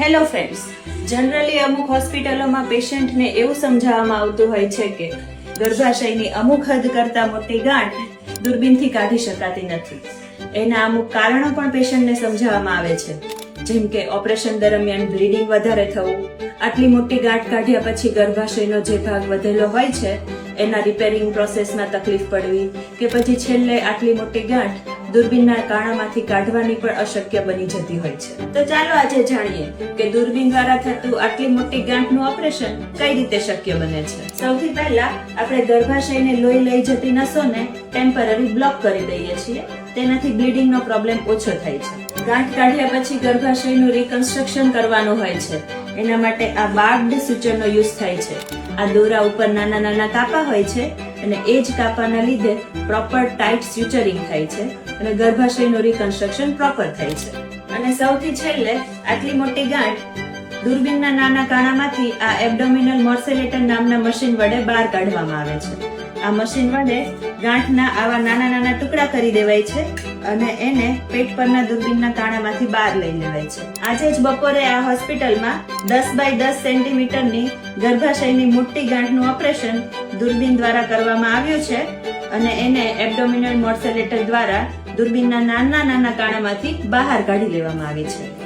Hello friends generally અમુક હોસ્પિટલોમાં પેશન્ટને એવું સમજાવવામાં આવતું હોય છે કે ગર્ભાશયની અમુક હદ કરતાં મોટી ગાંઠ દૂરબીનથી કાઢી શકાતી નથી. એના અમુક કારણો પણ પેશન્ટને સમજાવવામાં આવે છે. જેમ કે ઓપરેશન દરમિયાન બ્લીડિંગ વધારે થવું, આટલી મોટી ગાંઠ કાઢ્યા પછી ગર્ભાશયનો જે ભાગ વધેલો હોય છે એના રિપેરિંગ પ્રોસેસમાં તકલીફ પડવી કે પછી છેલ્લે આટલી મોટી ગાંઠ દૂરબીનના કાણામાંથી કાઢવાની પણ અશક્ય બની જતી હોય છે. તો ચાલો આજે જાણીએ કે દૂરબીન દ્વારા થતું આટલી મોટી ગાંઠનું ઓપરેશન કઈ રીતે શક્ય બને છે. સૌથી પહેલા આપણે ગર્ભાશયને લોહી લઈ જતી નસોને ટેમ્પરરી બ્લોક કરી દઈએ છીએ. તેનાથી બ્લીડિંગનો પ્રોબ્લેમ ઓછો થાય છે. ગાંઠ કાઢ્યા પછી ગર્ભાશયનું રિકન્સ્ટ્રક્શન કરવાનું હોય છે. એના માટે આ બાર્ડ સૂચનનો યુઝ થાય છે. આ દોરા ઉપર નાના નાના કાપા હોય છે અને એ જ કાપાના લીધે પ્રોપર ટાઈટ સ્યુચરિંગ થાય છે અને ગર્ભાશયનું રિકન્સ્ટ્રક્શન પ્રોપર થાય છે. અને સૌથી છેલ્લે, આટલી મોટી ગાંઠ દૂરબીનના નાના કાણામાંથી આ એબડોમિનલ મોર્સેલેટર નામના મશીન વડે બહાર કાઢવામાં આવે છે. આ મશીન વડે ગાંઠના આવા નાના નાના ટુકડા કરી દેવાય છે અને એને પેટ પરના દૂરબીનના કાણામાંથી બહાર લઈ લેવાય છે. આજે જ બપોરે આ હોસ્પિટલમાં દસ બાય દસ સેન્ટીમીટરની ગર્ભાશયની મોટી ગાંઠનું ઓપરેશન દૂરબીન દ્વારા કરવામાં આવ્યું છે અને એને એબડોમિનલ મોર્સેલેટર દ્વારા દૂરબીનના નાના નાના કાણામાંથી બહાર કાઢી લેવામાં આવી છે.